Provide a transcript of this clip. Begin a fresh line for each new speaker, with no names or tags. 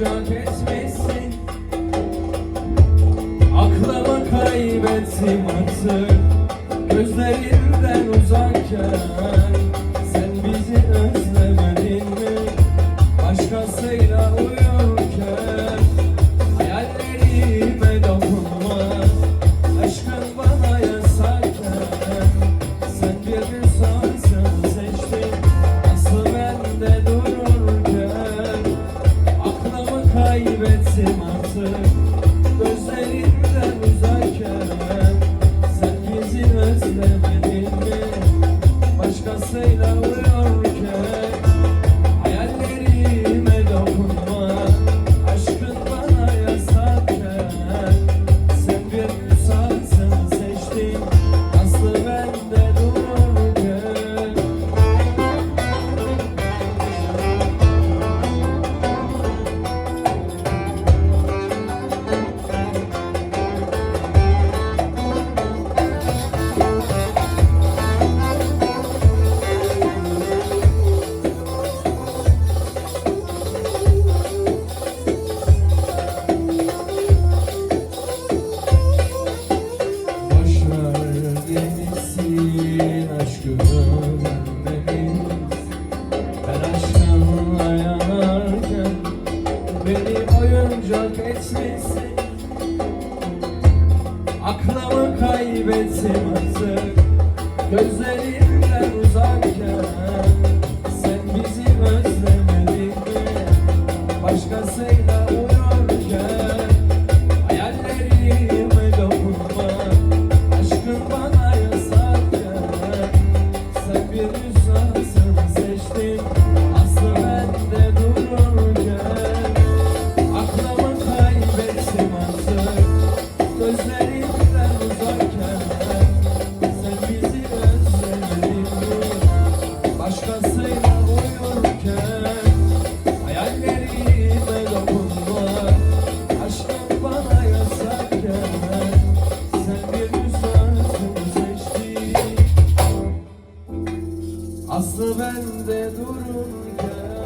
kucak etmişsin artık. Gözlerinden uzakken bittim artık Gözlerimden Sen izin özlemedin mi? Başkasıyla uğraştın Aklımı kaybettim artık. Gözleri Aslı bende dururken